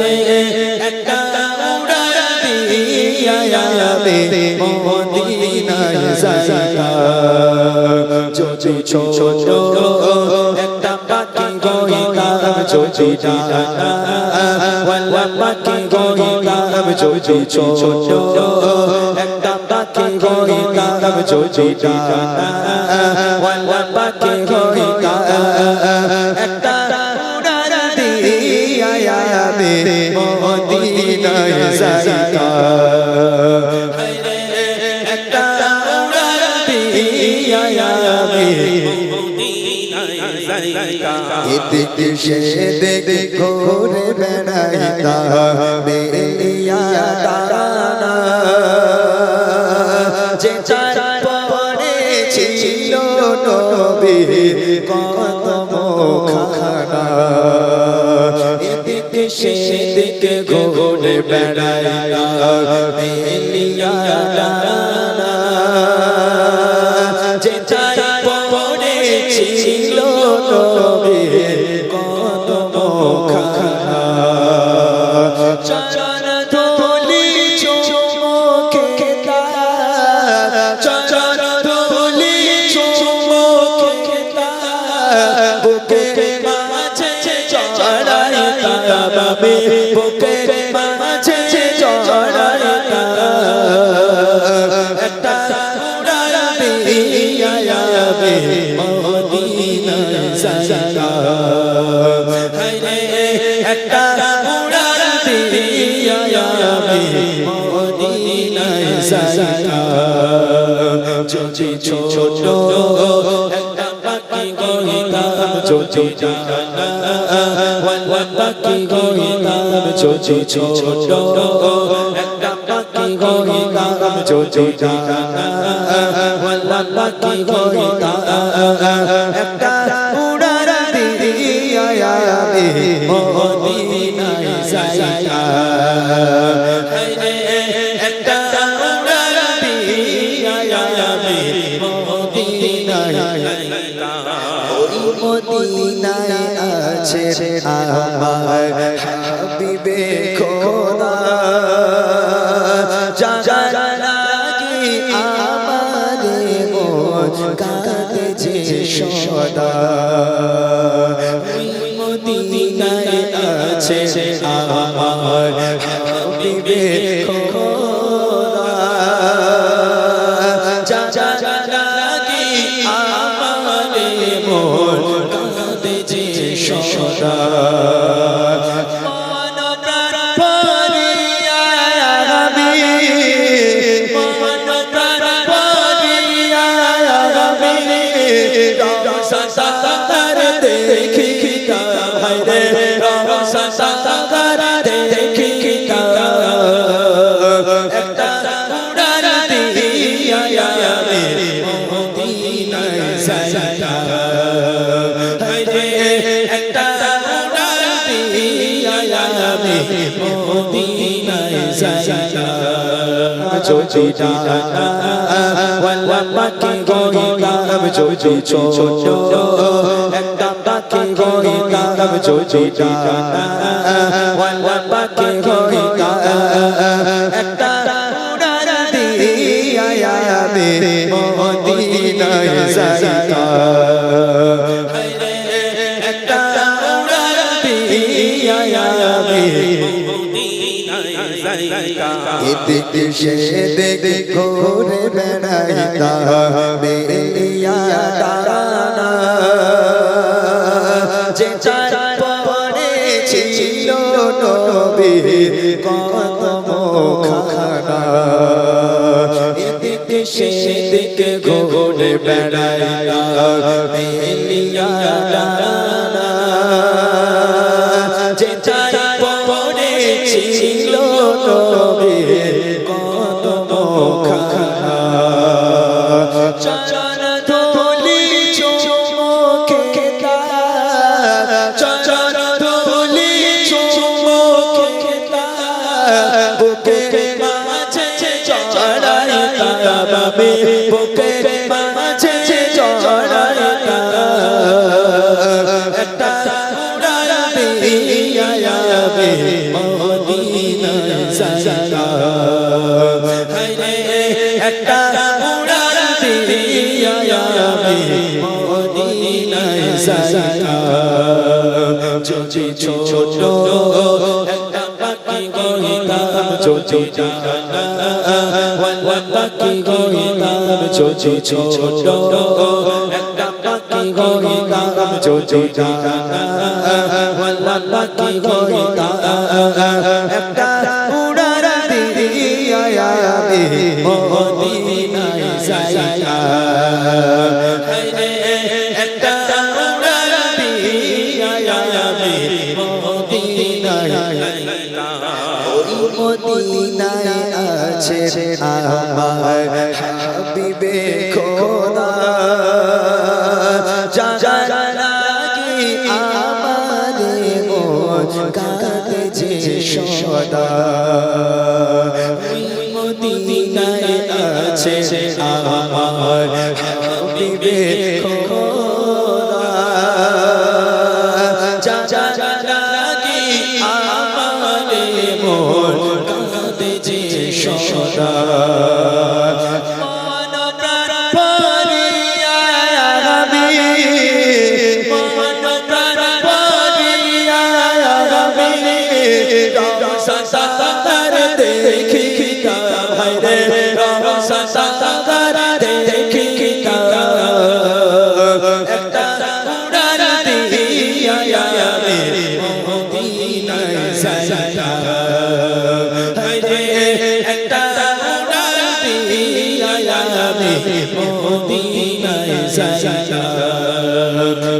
হায়রে একটা মদিনায় যাইতাম যদি ছোট একটা পাখি গইতাম যদি ডানা পাখি গইতাম যদি ছোট একটা পাখি গইতাম যদি ডানা মদিনায় যাইতাম। একটা দিয়া সেদিকে ঘুরে বেড়াইতা ঘুরে বেড়াইতা মেলিয়া তারানা যে চার মদিনায় যাইতা যদি ছোট যদি পাখি গইতাম যদি ছোট পাখি গইতাম যদি পাখি গইতাম একটা মদিনায় আছে আমার হাবিবে খোদা। যে সদা। মদিনায় আছে আমার হাবিবে খোদা। আমারে মন কাঁদে যে সদা মন প্রাণ ভরিয়া আমি ওয়ালা পাখি গইতাম যদি ছোট একটা পাখি যদি ডানা ওয়ালা পাখি এদিকে সেদিকে মেলিয়া তারানা যে চার পরে ছিল নবী কদম খানা এদিকে সেদিকে ঘুরে বেড়াইতা মেলিয়া পড়েছিল নবীর কদম খানা চরণ ধুলি তার। চরণ ধুলি তার। বুকের মাঝে চড়াই তারাবে বুকের মাঝে চড়াই একটা উড়াল দিয়া সাজা। হায়রে একটা উড়াল দিয়া যাবে মদিনায় সাজা। যদি ছোট একটা পাখি ছোট একটা মদিনায় যাইতা। মদিনায় আছে আমার হাবিবে খোদা। জানা লাগি আমারে মন কাঁদছে সদা। মদিনায় আছে আমার হাবিবে খোদা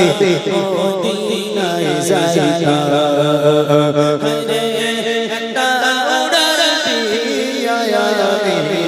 আমি মদিনায় যাইতা হায়রে একটা উড়াল দিয়া